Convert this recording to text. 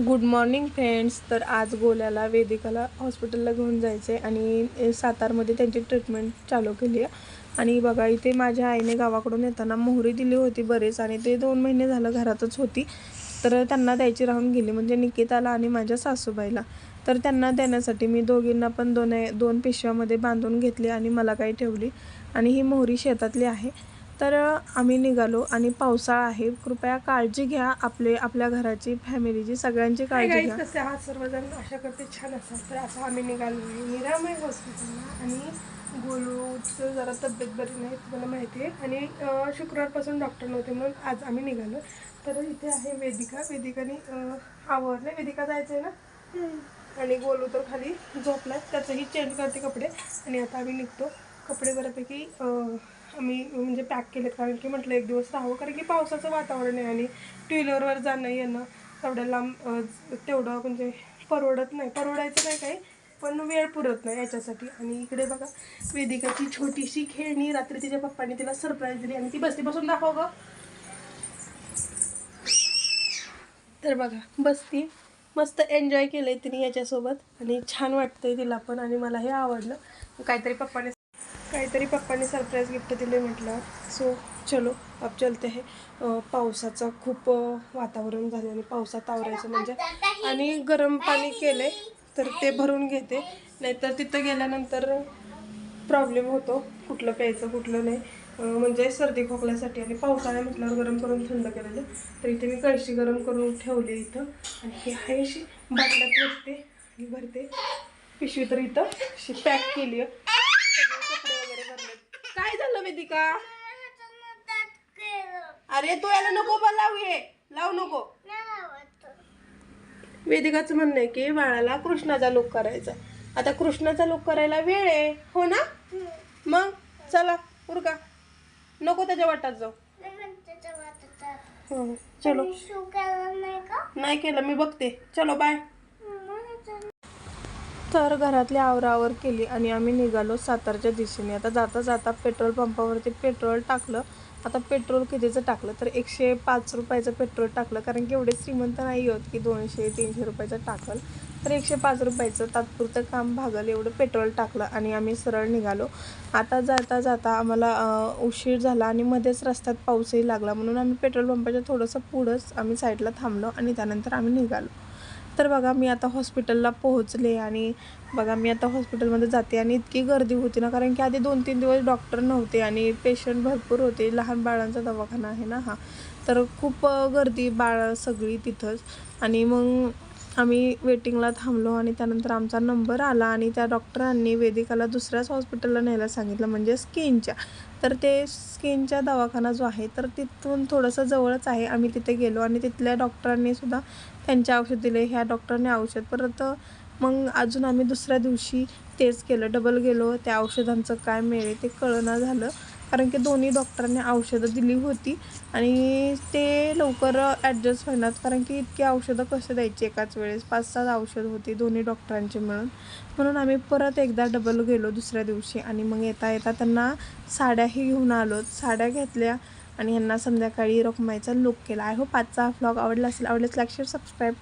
Good morning friends तर आज गोल्याला वेदिकाला हॉस्पिटलला घेऊन जायचं आहे आणि सातारमध्ये त्यांची ट्रीटमेंट चालू केली आहे आणि बघा इथे माझ्या आईने गावाकडून येताना मोहरी दिली होती बरेच आणि ते दोन महिने झालं घरातच होती. तर त्यांना द्यायची राहून गेली म्हणजे निकिताला आणि माझ्या सासूबाईला. तर त्यांना देण्यासाठी मी दोघींना पण दोन दोन पिशव्यामध्ये बांधून घेतली आणि मला काही ठेवली. आणि ही मोहरी शेतातली आहे. तर आम्ही निघालो आणि पावसाळा आहे. कृपया काळजी घ्या आपले आपल्या घराची फॅमिलीची सगळ्यांची काळजी घ्या. कसे आहात सर्वजण? आशा करते छान असाल. तर असं आम्ही निघालो आहे निरामय हॉस्पिटलला आणि गोलूचं जरा तब्येत बरी नाही तुम्हाला माहिती आहे. आणि शुक्रवारपासून डॉक्टर नव्हते म्हणून आज आम्ही निघालो. तर इथे आहे वेदिका. वेदिकाने अं, आवरले वेदिका जायचं आहे ना? आणि गोलू तर खाली झोपलाय. त्याचंही चेंज करते कपडे. आणि आता आम्ही निघतो. कपडे बऱ्यापैकी आम्ही म्हणजे पॅक केलेत. कारण की म्हटलं एक दिवस राहावं. कारण की पावसाचं वातावरण आहे आणि टू व्हीलरवर जाणं येणं तेवढ्या लांब तेवढं म्हणजे परवडत नाही. परवडायचं नाही काही पण वेळ पुरत नाही याच्यासाठी. आणि इकडे बघा वेदिकाची छोटीशी खेळणी रात्री तिच्या पप्पाने तिला सरप्राईज दिली आणि ती बसती बसून दाखव ग. तर बघा बसती. मस्त एन्जॉय केलंय तिने याच्यासोबत. आणि छान वाटतंय तिला पण आणि मला हे आवडलं. काहीतरी पप्पाने काहीतरी पप्पाने सरप्राईज गिफ्ट दिले म्हटलं. सो चलो अब चलते हे. पावसाचं खूप वातावरण झालं आणि पावसात आवरायचं म्हणजे आणि गरम पाणी केले तर ते भरून घेते. नाहीतर तिथं गेल्यानंतर प्रॉब्लेम होतो. कुठलं प्यायचं कुठलं नाही. म्हणजे सर्दी खोकल्यासाठी आणि पावसाळ्या म्हटल्यावर गरम करून थंड केलेलं तर इथे मी कळशी गरम करून ठेवली इथं. आणि हे आहे अशी बाटल्यात बसते आणि भरते. पिशवी तर इथं अशी पॅक केली आहे सगळे कपडे वगैरे भरले काय झालं वेदिका अरे तू याला नको बा लावू हे. लावू नको. वेदिकाचं म्हणणं आहे की बाळाला कृष्णाचा लुक करायचा. आता कृष्णाचा लुक करायला वेळ आहे हो ना? मग चला उरका. नको त्याच्या वाटात जाऊ. हो, चलो. नाही केलं मी बघते. चलो बाय तर घरातली आवरावर केली आणि आम्ही निघालो सातारच्या दिशेने. आता जाता जाता पेट्रोल पंपावरती पेट्रोल टाकलं. आता पेट्रोल कितीचं टाकलं? तर एकशे पाच रुपयाचं पेट्रोल टाकलं. कारण की एवढे श्रीमंत नाही होत की दोनशे तीनशे रुपयाचं टाकल. तर एकशे पाच रुपयाचं तात्पुरतं काम भागल एवढं पेट्रोल टाकलं आणि आम्ही सरळ निघालो. आता जाता जाता आम्हाला उशीर झाला आणि मध्येच रस्त्यात पाऊसही लागला. म्हणून आम्ही पेट्रोल पंपाच्या थोडंसं पुढंच आम्ही साईडला थांबलो आणि त्यानंतर आम्ही निघालो. तर बघा मी आता हॉस्पिटलला पोहोचले आणि बघा मी आता हॉस्पिटलमध्ये जाते आणि इतकी गर्दी होती ना कारण की आधी दोन तीन दिवस डॉक्टर नव्हते आणि पेशंट भरपूर होते. लहान बाळांचा दवाखाना आहे ना हा. तर खूप गर्दी बाळ सगळी तिथंच. आणि मग आम्ही वेटिंगला थांबलो आणि त्यानंतर आमचा नंबर आला आणि त्या डॉक्टरांनी वेदिकाला दुसऱ्याच हॉस्पिटलला न्यायला सांगितलं म्हणजे स्किनच्या. तर ते स्किनच्या दवाखाना जो आहे तर तिथून थोडंसं जवळच आहे. आम्ही तिथे गेलो आणि तिथल्या डॉक्टरांनी सुद्धा त्यांचे औषध दिले. ह्या डॉक्टरने औषध परत मग अजून आम्ही दुसऱ्या दिवशी तेच केलं. डबल गेलो. त्या औषधांचं काय मिळेल ते कळना झालं. कारण की दोन्ही डॉक्टरांनी औषधं दिली होती आणि ते लवकर ॲडजस्ट होणार कारण की इतकी औषधं कसे द्यायची एकाच वेळेस? पाच सात औषध होती दोन्ही डॉक्टरांची मिळून म्हणून. आम्ही परत एकदा डबल गेलो दुसऱ्या दिवशी आणि मग येता येता त्यांना साड्याही घेऊन आलो. साड्या घेतल्या आणि ह्यांना संध्याकाळी रकमाईचा लुक केला. आय होप आजचा हा व्लॉग आवडला असेल. आवडल्यास लाईक शेअर सबस्क्राईब